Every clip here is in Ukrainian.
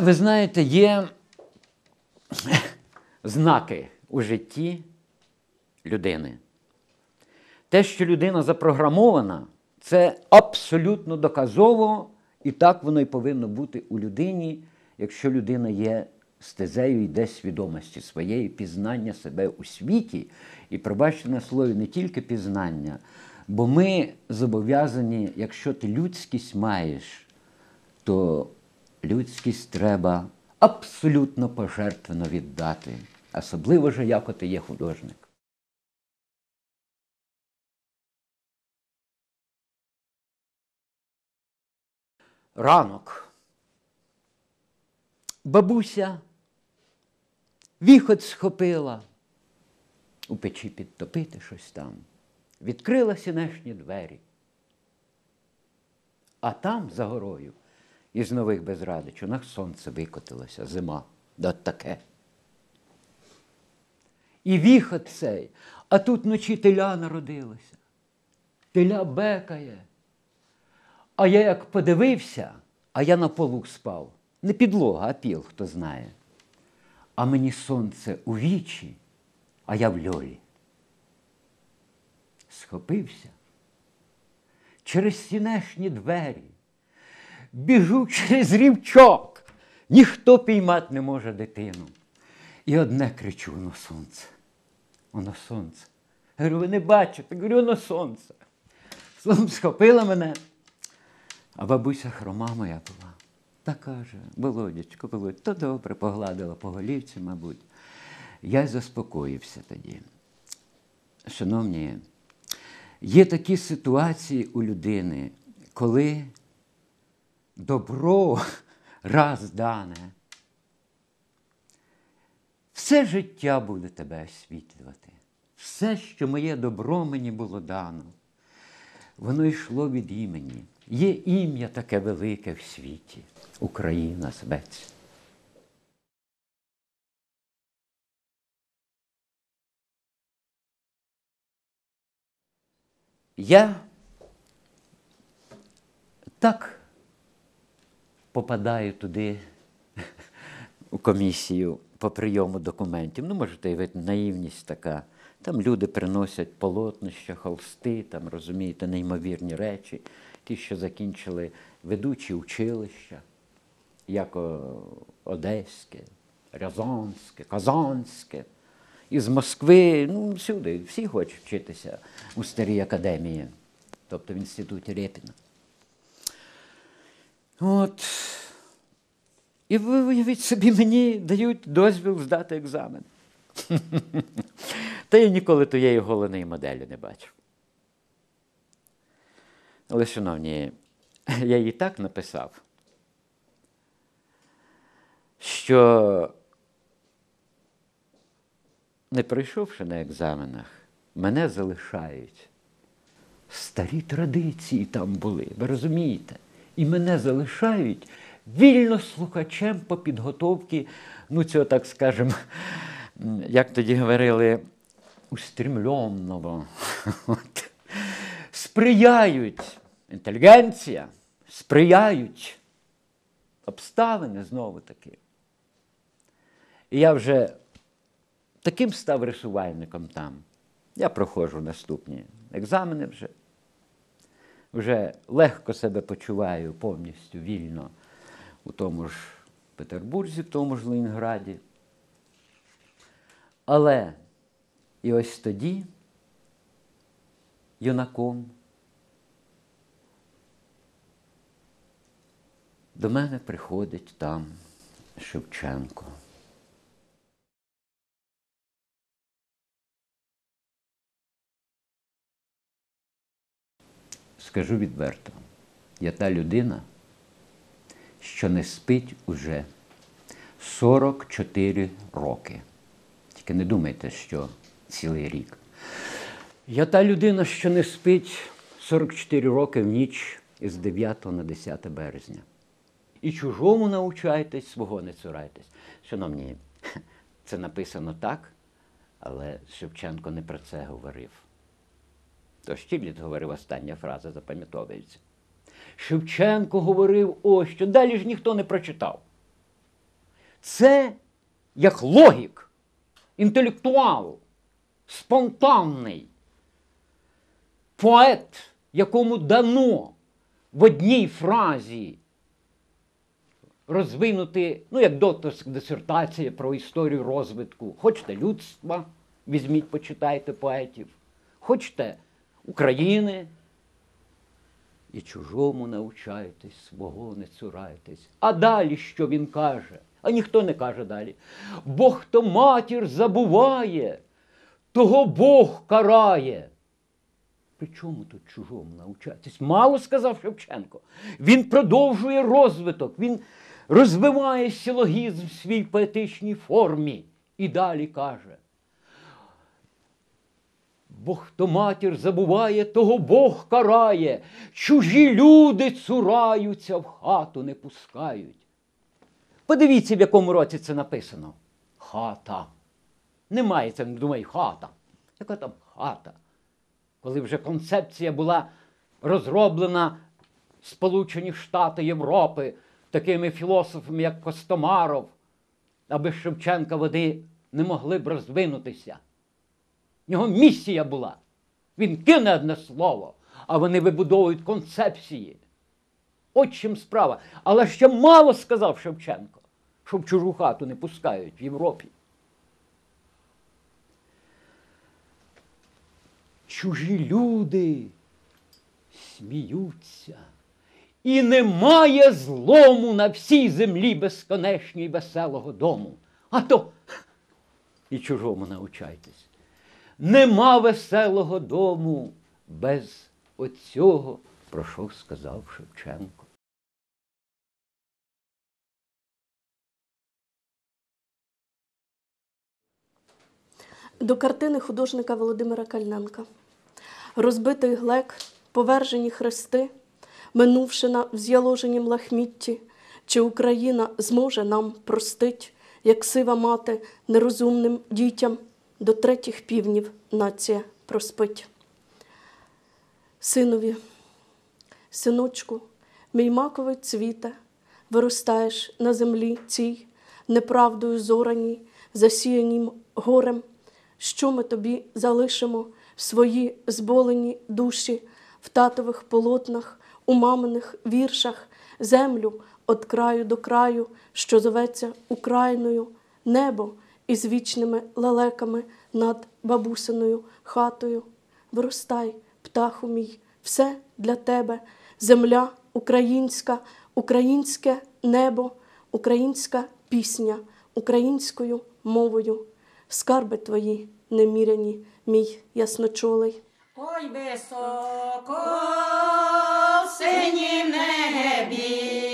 Ви знаєте, є знаки у житті людини. Те, що людина запрограмована, це абсолютно доказово, і так воно і повинно бути у людині, якщо людина є стезею йде свідомості своєї, пізнання себе у світі. І пробачте на слові не тільки пізнання, бо ми зобов'язані, якщо ти людськість маєш, то людськість треба абсолютно пожертвено віддати, особливо ж, як ти є художник. Ранок. Бабуся віхот схопила, у печі підтопити щось там, відкрила сінешні двері. А там за горою із нових безрадичунах сонце викотилося, зима, да таке. І віхот цей, а тут вночі теля народилося, теля бекає. А я як подивився, а я на полу спав. Не підлога, а піл, хто знає. А мені сонце у вічі, а я в льолі. Схопився через стінешні двері, біжу через рівчок, ніхто піймати не може дитину. І одне кричу воно сонце. Воно сонце. Я говорю, ви не бачите, говорю, воно сонце. Схопила мене. А бабуся хрома моя була. Та каже, Володячко, Володь, то добре, погладила по голівці, мабуть. Я заспокоївся тоді. Шановні, є такі ситуації у людини, коли добро раз дане, все життя буде тебе освітлювати. Все, що моє добро мені було дано, воно йшло від імені. Є ім'я таке велике в світі Україна зветься. Я так попадаю туди у комісію по прийому документів. Ну, можете уявити, наївність така. Там люди приносять полотнища, холсти, там, розумієте, неймовірні речі, ті, що закінчили ведучі училища, як Одеське, Рязанське, Казанське. Із Москви, ну, всюди, всі хочуть вчитися у старій академії, тобто в інституті Репіна. От. І ви уявіть собі, мені дають дозвіл здати екзамен. Та я ніколи тієї голеної моделі не бачив. Але, шановні, я їй так написав, що, не прийшовши на екзаменах, мене залишають. Старі традиції там були, ви розумієте? І мене залишають вільно слухачем по підготовці, ну, цього, так скажемо, як тоді говорили, устрімленого. Сприяють інтелігенція, сприяють обставини знову таки. І я вже таким став рисувальником там. Я проходжу наступні екзамени вже. Вже легко себе почуваю повністю вільно у тому ж Петербурзі, в тому ж Ленінграді. Але і ось тоді юнаком до мене приходить там Шевченко. Скажу відверто, я та людина, що не спить уже 44 роки. Тільки не думайте, що цілий рік. Я та людина, що не спить 44 роки в ніч із 9 на 10 березня. І чужому научайтесь, свого не цурайтесь. Шановні, це написано так, Але Шевченко не про це говорив. То Штібліт говорив остання фраза, запам'ятовується. Шевченко говорив ось що. Далі ж ніхто не прочитав. Це як логік, інтелектуал, спонтанний поет, якому дано в одній фразі розвинути, ну, як докторська дисертація про історію розвитку. Хочете людства, візьміть, почитайте поетів, хочете України. І чужому навчайтесь, свого не цурайтесь. А далі що він каже? А ніхто не каже далі. Бо хто матір забуває, того Бог карає. При чому тут чужому навчатись? Мало сказав Шевченко. Він продовжує розвиток, він розвиває силогізм в свій поетичній формі. І далі каже. Бо хто матір забуває, того Бог карає. Чужі люди цураються, в хату не пускають. Подивіться, в якому році це написано. Хата. Немає це, не думай, хата. Яка там хата? Коли вже концепція була розроблена Сполучені Штати Європи такими філософами, як Костомаров, а без Шевченка вони не могли б розвинутися. В нього місія була. Він кине одне слово, а вони вибудовують концепції. От чим справа. Але ще мало сказав Шевченко, що в чужу хату не пускають в Європі. Чужі люди сміються. І немає злому на всій землі безконечній веселого дому. А то і чужому навчайтесь. Нема веселого дому без оцього, про що сказав Шевченко. До картини художника Володимира Кальненка. Розбитий глек, повержені хрести, минувши на вз'яложенім лахмітті, чи Україна зможе нам простить, як сива мати нерозумним дітям до третіх півнів нація проспить. Синові, синочку, мій маковий цвіте, виростаєш на землі цій, неправдою зораній, засіянім горем. Що ми тобі залишимо свої зболені душі в татових полотнах, у маминих віршах, землю від краю до краю, що зоветься Україною, небо із вічними лелеками над бабусиною хатою. Виростай, птаху мій, все для тебе, земля українська, українське небо, українська пісня, українською мовою. Скарби твої неміряні, мій ясночолий. Ой високо в синім небі,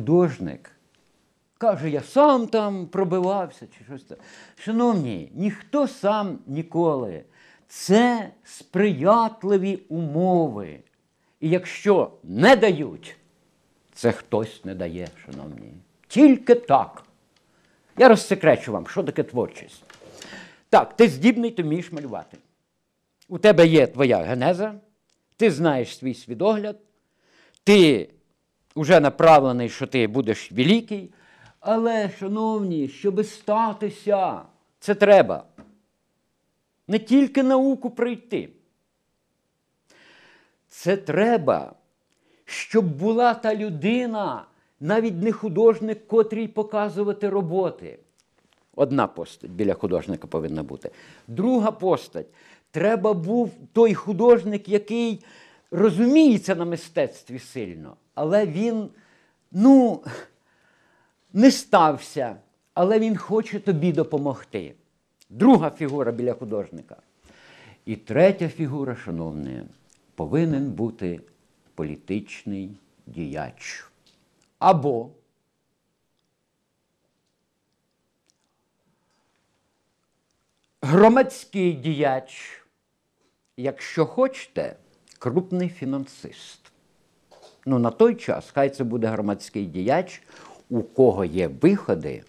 художник каже, я сам там пробивався чи щось там. Шановні, ніхто сам ніколи. Це сприятливі умови. І якщо не дають, це хтось не дає, шановні. Тільки так. Я розсекречу вам, що таке творчість. Так, ти здібний, ти вмієш малювати. У тебе є твоя генеза, ти знаєш свій свідогляд, ти вже направлений, що ти будеш великий. Але, шановні, щоб статися, це треба не тільки науку пройти. Це треба, щоб була та людина, навіть не художник, котрій показувати роботи. Одна постать біля художника повинна бути. Друга постать. Треба був той художник, який розуміється на мистецтві сильно, але він, ну, не стався, але він хоче тобі допомогти. Друга фігура біля художника. І третя фігура, шановні, повинен бути політичний діяч. Або громадський діяч, якщо хочете, крупний фінансист. Ну, на той час хай це буде громадський діяч, у кого є виходи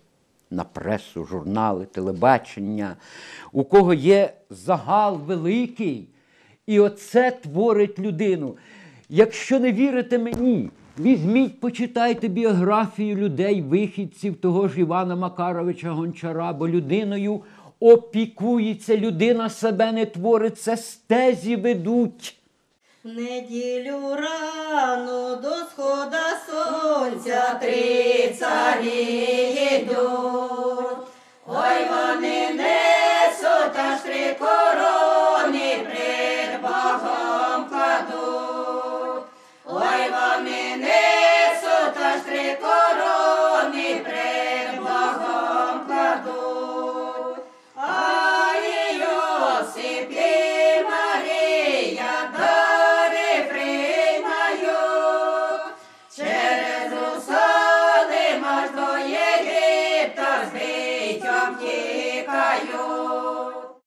на пресу, журнали, телебачення, у кого є загал великий, і оце творить людину. Якщо не вірите мені, візьміть, почитайте біографію людей, вихідців того ж Івана Макаровича Гончара, бо людиною опікується, людина себе не творить, це стезі ведуть. В неділю рано до схода сонця три царі йдуть. Ой, вони несуть аж три корони пред Богом кладуть. Ой, вони не